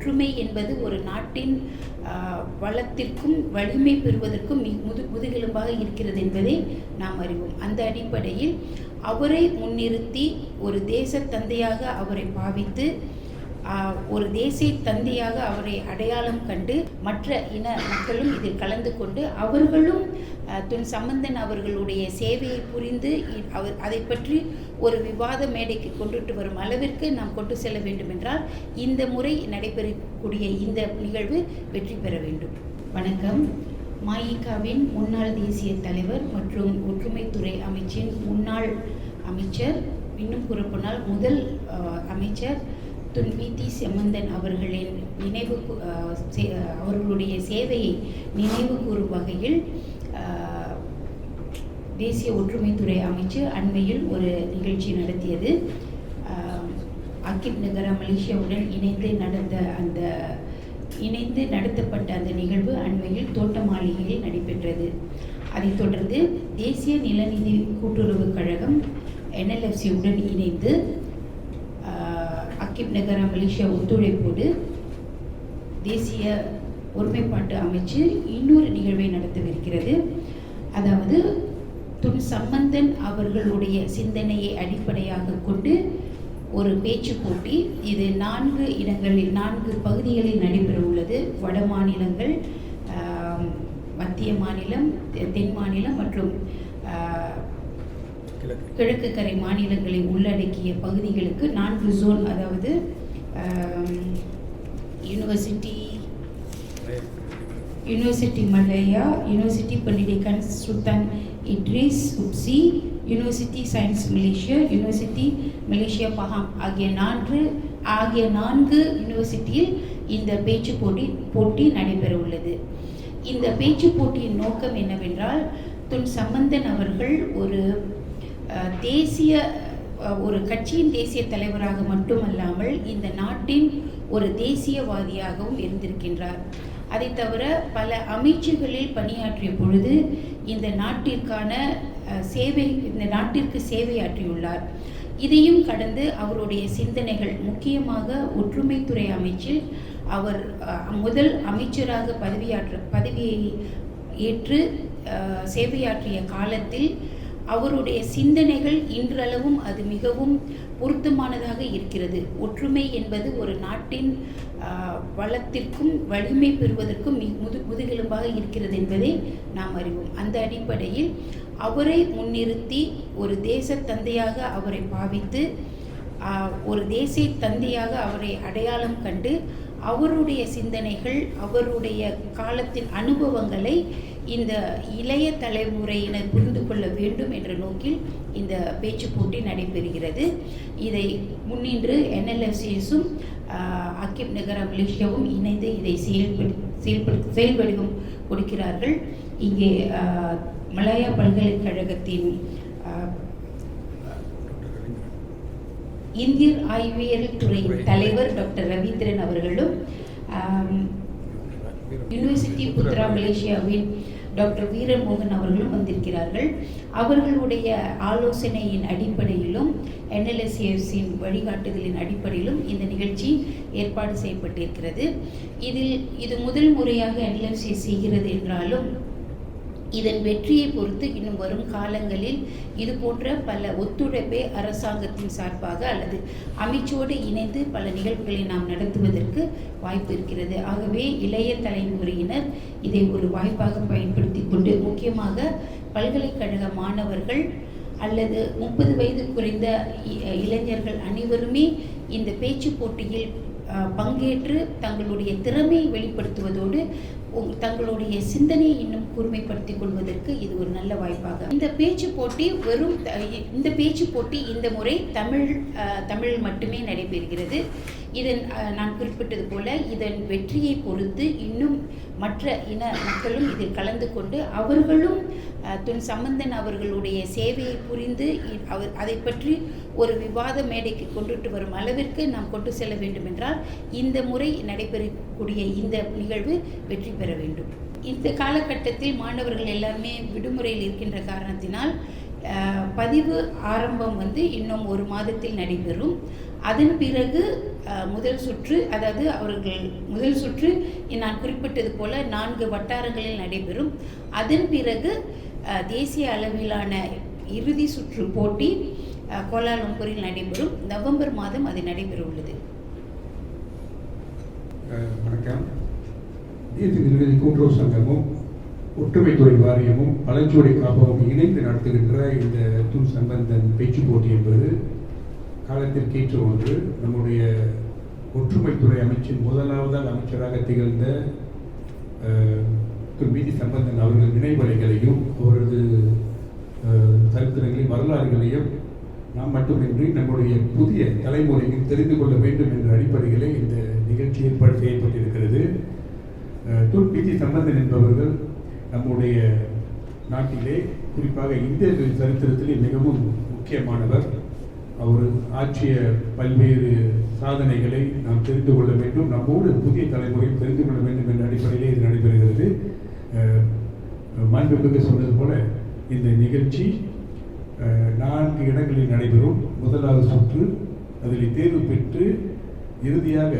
ஒற்றுமை என்பது ஒரு நாட்டின் ஆஹ், வளத்திற்கும் வலிமை பெறுவதற்கும் முது முதுகெலும்பாக இருக்கிறது என்பதை நாம் அறிவோம். அந்த அடிப்படையில் அவரை முன்னிறுத்தி ஒரு தேச தந்தையாக அவரை பாவித்து ஒரு தேசிய தந்தையாக அவரை அடையாளம் கண்டு மற்ற இன மக்களும் இதில் கலந்து கொண்டு அவர்களும் துன் சம்பந்தன் அவர்களுடைய சேவையை புரிந்து அவர் அதை பற்றி ஒரு விவாத மேடைக்கு கொண்டுட்டு வரும் அளவிற்கு நாம் கொண்டு செல்ல வேண்டும் என்றால் இந்த முறை நடைபெறக்கூடிய இந்த நிகழ்வு வெற்றி பெற வேண்டும். வணக்கம். மாயிகாவின் முன்னாள் தேசிய தலைவர் மற்றும் ஒற்றுமைத்துறை அமைச்சின் முன்னாள் அமைச்சர் இன்னும் கூறப்போனால் முதல் அமைச்சர் துன் வி.தி. செம்மந்தன் அவர்களின் நினைவு சே- அவர்களுடைய சேவையை நினைவு கூறும் வகையில் தேசிய ஒற்றுமைத்துறை அமைச்சு அண்மையில் ஒரு நிகழ்ச்சி நடத்தியது ஆஹ், நகர மலேசியாவுடன் இணைந்து நடந்த அந்த இணைந்து நடத்தப்பட்ட அந்த நிகழ்வு அண்மையில் தோட்ட மாளிகையில் நடைபெற்றது அதைத் தொடர்ந்து தேசிய நிலநிதி கூட்டுறவு கழகம் என்எல்எஃப்சியுடன் இணைந்து ஆஹ், அகிப் மலேசியா ஒத்துழைப்போடு தேசிய ஒருமைப்பாட்டு அமைச்சு இன்னொரு நிகழ்வை நடத்தவிருக்கிறது. அதாவது துன் சம்பந்தன் அவர்களுடைய சிந்தனையை அடிப்படையாக கொண்டு ஒரு பேச்சு போட்டி இது நான்கு இடங்களில் நான்கு பகுதிகளில் நடைபெற உள்ளது. வட மாநிலங்கள் மத்திய மாநிலம் தென் மாநிலம் மற்றும் கிழக்கு. கரை மாநிலங்களை உள்ளடக்கிய பகுதிகளுக்கு நான்கு ஜோன் அதாவது university university Malaya university Pendidikan Sultan Idris UPSI university science Malaysia university Malaysia Pahang ஆகிய நான்கு ஆகிய நான்கு யூனிவர்சிட்டியில் இந்த பேச்சு போட்டி போட்டி நடைபெற உள்ளது. இந்த பேச்சு போட்டியின் நோக்கம் என்னவென்றால் துன் சம்பந்தன் அவர்கள் ஒரு தேசிய ஒரு கட்சியின் தேசிய தலைவராக மட்டுமல்லாமல் இந்த நாட்டின் ஒரு தேசியவாதியாகவும் இருந்திருக்கின்றார். அதை தவிர பல அமைச்சுகளில் பணியாற்றிய பொழுது இந்த நாட்டிற்கான சேவை இந்த நாட்டிற்கு சேவையாற்றியுள்ளார். இதையும் கடந்து அவருடைய சிந்தனைகள் முக்கியமாக ஒற்றுமைத்துறை அமைச்சில் அவர் முதல் அமைச்சராக பதவியாற்ற பதவியை ஏற்று சேவையாற்றிய காலத்தில் அவருடைய சிந்தனைகள் இன்றளவும் அது மிகவும் பொருத்தமானதாக இருக்கிறது. ஒற்றுமை என்பது ஒரு நாட்டின் வளத்திற்கும் வலிமை பெறுவதற்கும் மிக முது முதுகெலும்பாக இருக்கிறது என்பதை நாம் அறிவோம். அந்த அடிப்படையில் அவரை முன்னிறுத்தி ஒரு தேச தந்தையாக அவரை பாவித்து ஒரு தேசிய தந்தையாக அவரை அடையாளம் கண்டு அவருடைய சிந்தனைகள் அவருடைய காலத்தின் அனுபவங்களை இந்த இளைய தலைமுறையினர் புரிந்து கொள்ள வேண்டும் என்ற நோக்கில் இந்த பேச்சு போட்டி நடைபெறுகிறது. இதை முன்னின்று என்எல்எஃப்சிஎஸும் அக்கிப் நகர மலேசியாவும் இணைந்து இதை செயல்படு செயல்படு செயல்வடிவம் கொடுக்கிறார்கள். இங்கே மலாயா பல்கலைக்கழகத்தின் இந்திய ஆய்வியல் துறையின் தலைவர் டாக்டர் ரவீந்திரன் அவர்களும் யூனிவர்சிட்டி புத்ரா மலேசியாவின் டாக்டர் வீரமோகன் அவர்களும் வந்திருக்கிறார்கள். அவர்களுடைய ஆலோசனையின் அடிப்படையிலும் என்எல்எஸ்ஏஎஸின் வழிகாட்டுதலின் அடிப்படையிலும் இந்த நிகழ்ச்சி ஏற்பாடு செய்யப்பட்டிருக்கிறது. இதில் இது முதல் முறையாக என்எல்எஃப்சி செய்கிறது என்றாலும் இதன் வெற்றியை பொறுத்து இன்னும் வரும் காலங்களில் இது போன்ற பல ஒத்துழைப்பை அரசாங்கத்தின் சார்பாக அல்லது அமைச்சோடு இணைந்து பல நிகழ்வுகளை நாம் நடத்துவதற்கு வாய்ப்பு இருக்கிறது. ஆகவே இளைய தலைமுறையினர் இதை ஒரு வாய்ப்பாக பயன்படுத்தி கொண்டு முக்கியமாக பல்கலைக்கழக மாணவர்கள் அல்லது முப்பது வயது குறைந்த இ- இளைஞர்கள் அனைவருமே இந்த பேச்சு போட்டியில் பங்கேற்று தங்களுடைய திறமையை வெளிப்படுத்துவதோடு தங்களுடைய சிந்தனையை இன்னும் கூர்மைப்படுத்திக் கொள்வதற்கு இது ஒரு நல்ல வாய்ப்பாக. இந்த பேச்சு போட்டி வெறும் இந்த பேச்சு போட்டி இந்த முறை தமிழ் தமிழ் தமிழில் மட்டுமே நடைபெறுகிறது. இதன் நான் குறிப்பிட்டது போல இதன் வெற்றியை பொறுத்து இன்னும் மற்ற இன மக்களும் இதில் கலந்து கொண்டு அவர்களும் துன் சம்பந்தன் அவர்களுடைய சேவையை புரிந்து அவர் அதை பற்றி ஒரு விவாத மேடைக்கு கொண்டுட்டு வரும் அளவிற்கு நாம் கொண்டு செல்ல வேண்டும் என்றால் இந்த முறை நடைபெறக்கூடிய இந்த நிகழ்வு வெற்றி பெற வேண்டும். இந்த காலகட்டத்தில் மாணவர்கள் எல்லாருமே விடுமுறையில் இருக்கின்ற காரணத்தினால் பதிவு ஆரம்பம் வந்து இன்னும் ஒரு மாதத்தில் நடைபெறும். அதன் பிறகு முதல் சுற்று அதாவது அவர்கள் முதல் சுற்று நான் குறிப்பிட்டது போல நான்கு வட்டாரங்களில் நடைபெறும். அதன் பிறகு தேசிய அளவிலான இறுதி சுற்று போட்டி கோலாலம்பூரில் நடைபெறும். நவம்பர் மாதம் அது நடைபெற உள்ளது. வணக்கம். தேசிய நிர்வாகி கூட்டுறவு சங்கமும் ஒற்றுமைத்துறை வாரியமும் பழஞ்சுவடி காப்பகமும் இணைந்து நடத்துகின்ற இந்த தூள் சம்பந்தன் பேச்சு போட்டி என்பது காலத்திற்கேற்ற ஒன்று நம்முடைய ஒற்றுமைத்துறை அமைச்சின் முதலாவதாக அமைச்சராக திகழ்ந்த திரு பிடி சம்பந்தன் அவர்கள் நினைவலைகளையும் அவரது சரித்திரங்களையும் வரலாறுகளையும் நாம் மட்டுமின்றி நம்முடைய புதிய தலைமுறையும் தெரிந்து கொள்ள வேண்டும் என்ற அடிப்படையிலே இந்த நிகழ்ச்சி ஏற்பாடு செய்யப்பட்டிருக்கிறது. துர்பிஜி சம்பந்தன் என்பவர்கள் நம்முடைய நாட்டிலே குறிப்பாக இந்தியர்களின் சரித்திரத்திலே மிகவும் முக்கியமானவர். அவர் ஆற்றிய பல்வேறு சாதனைகளை நாம் தெரிந்து கொள்ள வேண்டும். நம்மோடு புதிய தலைமுறையும் தெரிந்து கொள்ள வேண்டும் என்ற அடிப்படையிலே இது நடைபெறுகிறது. அஹ், மாண்புமிகு சொன்னது போல இந்த நிகழ்ச்சி நான்கு இடங்களில் நடைபெறும். முதலாவது சுற்று அதில் தேர்வு பெற்று இறுதியாக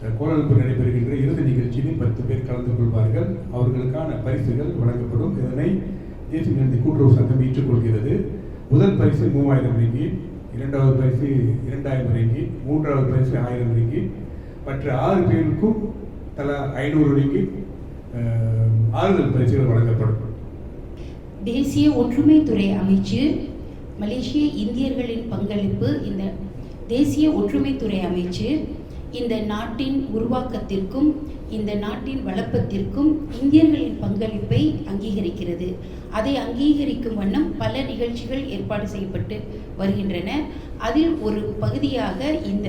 அஹ், கோலாலம்பூர் நடைபெறுகின்ற இறுதி நிகழ்ச்சியில் பத்து பேர் கலந்து கொள்வார்கள். அவர்களுக்கான பரிசுகள் வழங்கப்படும். இதனை தேசிய நிறுவன கூட்டுறவு சங்கம் ஏற்றுக்கொள்கிறது. முதல் பரிசு மூவாயிரம் ரிங்கி. இரண்டாவது பரிசு இரண்டாயிரம் ரிங்கி மூன்றாவது பரிசு ஆயிரம் ரிங்கி மற்ற ஆறு பேருக்கும் தலா ஐநூறு ரிங்கி ஆறுதல் பரிசுகள் வழங்கப்படும். தேசிய ஒற்றுமைத்துறை அமைச்சு மலேசிய இந்தியர்களின் பங்களிப்பு இந்த தேசிய ஒற்றுமைத்துறை அமைச்சு இந்த நாட்டின் உருவாக்கத்திற்கும் இந்த நாட்டின் வளப்பத்திற்கும் இந்தியர்களின் பங்களிப்பை அங்கீகரிக்கிறது. அதை அங்கீகரிக்கும் வண்ணம் பல நிகழ்ச்சிகள் ஏற்பாடு செய்யப்பட்டு வருகின்றன. அதில் ஒரு பகுதியாக இந்த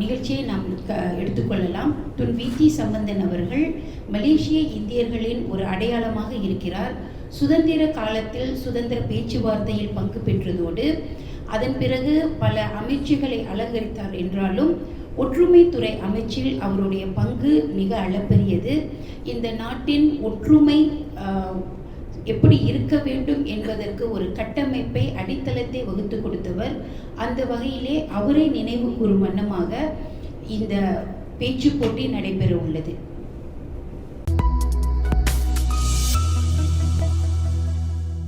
நிகழ்ச்சியை நாம் க எடுத்துக்கொள்ளலாம். துன் விடி சம்பந்தன் அவர்கள் மலேசிய இந்தியர்களின் ஒரு அடையாளமாக இருக்கிறார். சுதந்திர காலத்தில் சுதந்திர பேச்சுவார்த்தையில் பங்கு பெற்றதோடு அதன் பிறகு பல அமைச்சுகளை அலங்கரித்தார் என்றாலும் ஒற்றுமைத்துறை அமைச்சில் அவருடைய பங்கு மிக அளப்பரியது. இந்த நாட்டின் ஒற்றுமை எப்படி இருக்க வேண்டும் என்பதற்கு ஒரு கட்டமைப்பை அடித்தளத்தை வகுத்து கொடுத்தவர். அந்த வகையிலே அவரை நினைவு கூறும் வண்ணமாக இந்த பேச்சு போட்டி நடைபெற உள்ளது.